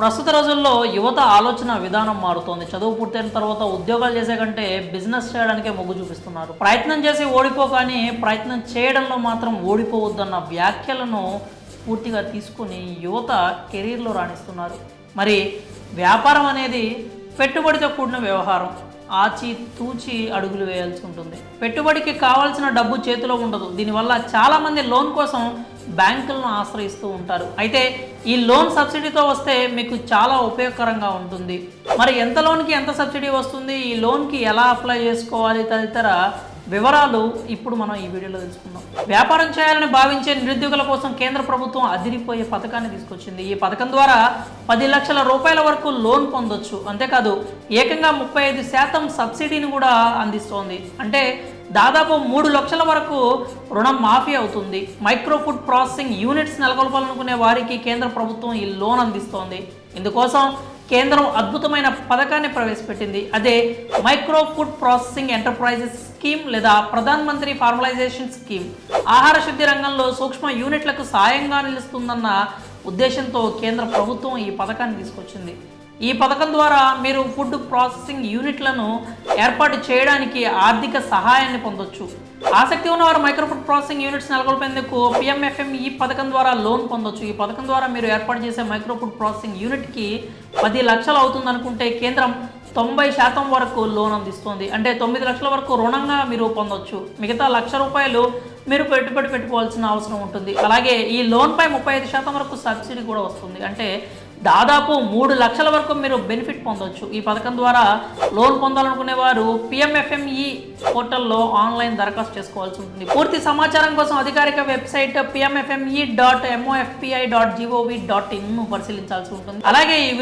ప్రస్తుత రోజుల్లో యువత ఆలోచన విధానం మారుతోంది. చదువు పూర్తయిన తర్వాత ఉద్యోగాలు చేసే కంటే బిజినెస్ చేయడానికే మొగ్గు చూపిస్తున్నారు. ప్రయత్నం చేసి ఓడిపో కానీ ప్రయత్నం చేయడంలో మాత్రం ఓడిపోవద్దన్న వ్యాఖ్యలను పూర్తిగా తీసుకుని యువత కెరీర్లో రాణిస్తున్నారు. మరి వ్యాపారం అనేది పెట్టుబడితో కూడిన వ్యవహారం. ఆచి తూచి అడుగులు వేయాల్సి ఉంటుంది. పెట్టుబడికి కావాల్సిన డబ్బు చేతిలో ఉండదు. దీనివల్ల చాలామంది లోన్ కోసం బ్యాంకులను ఆశ్రయిస్తూ ఉంటారు. అయితే ఈ లోన్ సబ్సిడీతో వస్తే మీకు చాలా ఉపయోగకరంగా ఉంటుంది. మరి ఎంత లోన్కి ఎంత సబ్సిడీ వస్తుంది? ఈ లోన్కి ఎలా అప్లై చేసుకోవాలి తదితర వివరాలు ఇప్పుడు మనం ఈ వీడియోలో తెలుసుకుందాం. వ్యాపారం చేయాలని భావించే నిరుద్యోగుల కోసం కేంద్ర ప్రభుత్వం అదిరిపోయే పథకాన్ని తీసుకొచ్చింది. ఈ పథకం ద్వారా పది లక్షల రూపాయల వరకు లోన్ పొందొచ్చు. అంతేకాదు ఏకంగా ముప్పై ఐదు శాతం సబ్సిడీని కూడా అందిస్తోంది. అంటే దాదాపు మూడు లక్షల వరకు రుణం మాఫీ అవుతుంది. మైక్రో ఫుడ్ ప్రాసెసింగ్ యూనిట్స్ నెలకొల్పాలనుకునే వారికి కేంద్ర ప్రభుత్వం ఈ లోన్ అందిస్తోంది. ఇందుకోసం కేంద్రం అద్భుతమైన పథకాన్ని ప్రవేశపెట్టింది. అదే micro food processing enterprises scheme లేదా ప్రధాన్ మంత్రి ఫార్మలైజేషన్ స్కీమ్. ఆహార శుద్ధి రంగంలో సూక్ష్మ యూనిట్లకు సాయంగా నిలుస్తుందన్న ఉద్దేశంతో కేంద్ర ప్రభుత్వం ఈ పథకాన్ని తీసుకొచ్చింది. ఈ పథకం ద్వారా మీరు ఫుడ్ ప్రాసెసింగ్ యూనిట్లను ఏర్పాటు చేయడానికి ఆర్థిక సహాయాన్ని పొందొచ్చు. ఆసక్తి ఉన్నవారు మైక్రో ఫుడ్ ప్రాసెసింగ్ యూనిట్స్ నెలకొల్పేందుకు పిఎంఎఫ్ఎం ఈ పథకం ద్వారా లోన్ పొందొచ్చు. ఈ పథకం ద్వారా మీరు ఏర్పాటు చేసే మైక్రో ఫుడ్ ప్రాసెసింగ్ యూనిట్కి పది లక్షలు అవుతుంది అనుకుంటే కేంద్రం తొంభై శాతం వరకు లోన్ అందిస్తుంది. అంటే తొమ్మిది లక్షల వరకు రుణంగా మీరు పొందొచ్చు. మిగతా లక్ష రూపాయలు మీరు పెట్టుబడి పెట్టుకోవాల్సిన అవసరం ఉంటుంది. అలాగే ఈ లోన్పై ముప్పై ఐదు శాతం వరకు సబ్సిడీ కూడా వస్తుంది. అంటే దాదాపు మూడు లక్షల వరకు మీరు బెనిఫిట్ పొందొచ్చు. ఈ పథకం ద్వారా లోన్ పొందాలనుకునే వారు పిఎంఎఫ్ఎంఈ పోర్టల్లో ఆన్లైన్ దరఖాస్తు చేసుకోవాల్సి ఉంటుంది. పూర్తి సమాచారం కోసం అధికారిక website PMFME dot MOFPI dot GOV dot ఇన్ను పరిశీలించాల్సి ఉంటుంది. అలాగే ఈ